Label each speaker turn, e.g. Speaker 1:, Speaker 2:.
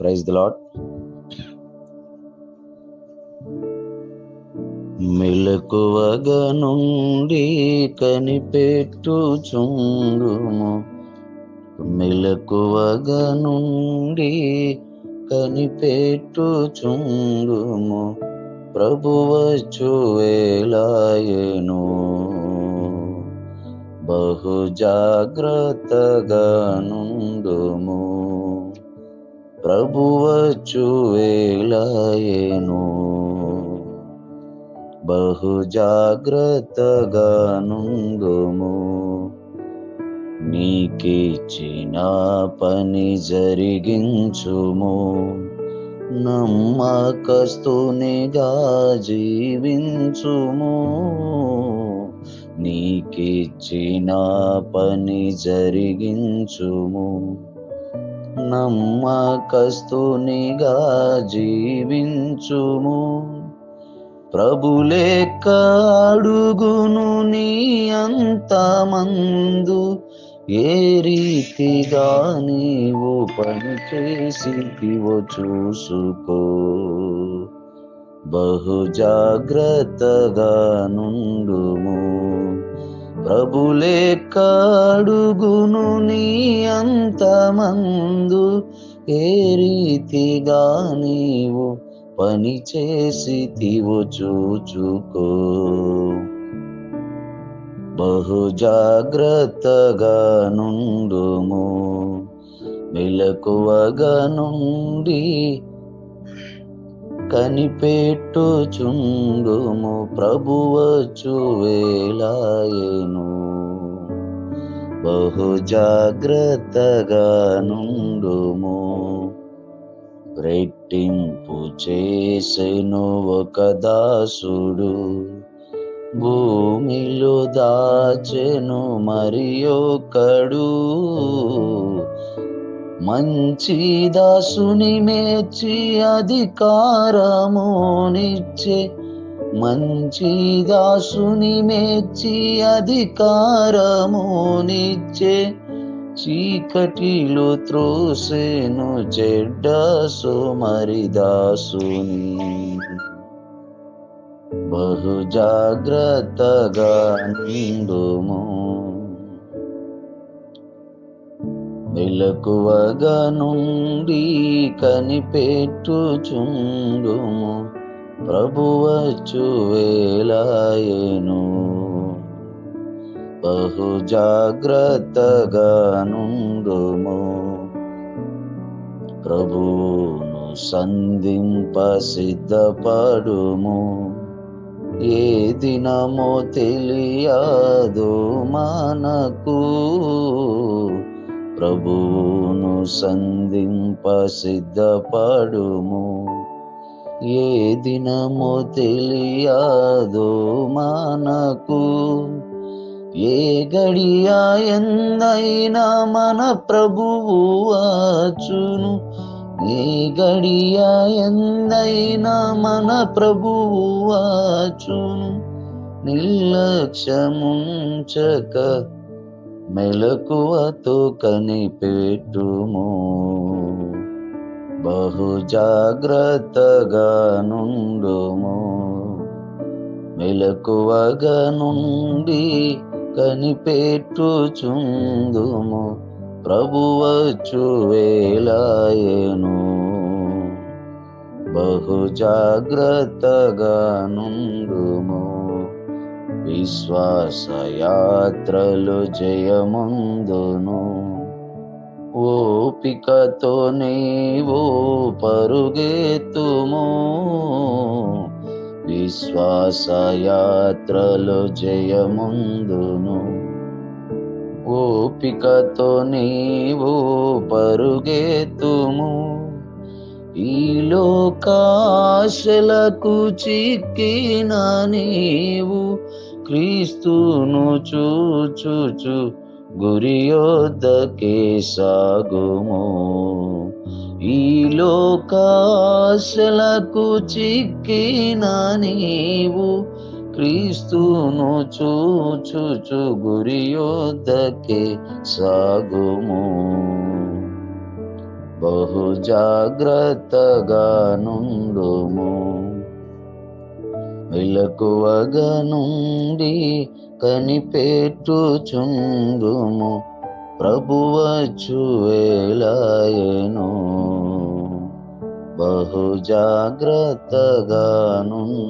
Speaker 1: Praise the lord మెలకువగా నుండి కనిపెట్టుచుండుము. మెలకువగా నుండి కనిపెట్టుచుండుము ప్రభువచ్చు వేలాయను. బహు జాగ్రత్తగా నుండుము ప్రభువచ్చు వేలాయను బహు జాగ్రత్తగా నుండుము నీకిచ్చిన పని జరిగించుము. నమ్మకస్తునిగా జీవించుము. నీకిచ్చిన పని జరిగించుము. నమ్మకస్తునిగా జీవించుము. ప్రభులేక అడుగును నీ అంతమందు ఏ రీతిగా నీవు పని చేసివో చూసుకో. బహు జాగ్రత్తగా నుండుము ప్రభులే కాడుగును నీ అంతమందు. ఏ రీతిగా నీవు పని చేసి తీవు చూచుకో. బహు జాగ్రత్తగా నుండుము మెలకువగా నుండి కనిపెట్టుచుండుము ప్రభువచ్చు వేలాయను బహు జాగ్రత్తగా నుండుము రెట్టింపు చేసెను ఒక దాసుడు. భూమిలో దాచెను మరి ఒకడు. మంచి దాసుని మెచ్చి అధికారమునిచ్చే. మంచి దాసుని మెచ్చి అధికారమునిచ్చే. చీకటిలో త్రోసేను చెడ్డ సుమరి దాసుని బహు జాగ్రత్తగా నిండుము. మెలకువగా నుండి కనిపెట్టుచుండుము ప్రభువచ్చు వేలాయను. బహు జాగ్రత్తగా నుండుము ప్రభువును సంధింప సిద్ధపడుము. ఏ దినమో తెలియదు మనకు. ప్రభువును సంధింప సిద్ధపడుము. ఏ దినము తెలియదో మనకు. ఏ గడియా ఎందైనా మన ప్రభువు వాచును ఏ గడియా ఎందైనా మన ప్రభువు వాచును నిర్లక్ష్యముంచక మెలకువతో కనిపెట్టుము బహు జాగ్రత్తగా నుండుము మెలకువగా నుండి కనిపెట్టుచుందుము. ప్రభువచ్చు వేలాయను. బహు జాగ్రత్తగా నుండుము విశ్వాస యాత్రలు జయముందును. ఓపికతో నీవు పరుగెత్తుము. విశ్వాస యాత్రలు జయముందును. ఓపికతో నీవు పరుగెత్తుము. ఈ లోకాశలకు చిక్కిన నీవు క్రీస్తును చూచుచు గురియోద్దకే సాగుము ఈ లోకాశలకు చిక్కిన నీవు క్రీస్తును చూచుచు గురియోద్దకే సాగుము బహు జాగ్రత్తగా నుండుము. విలకువగా నుండి కనిపెట్టుచుండుము. ప్రభువచ్చు వేలాయను. బహు జాగ్రత్తగా నుండి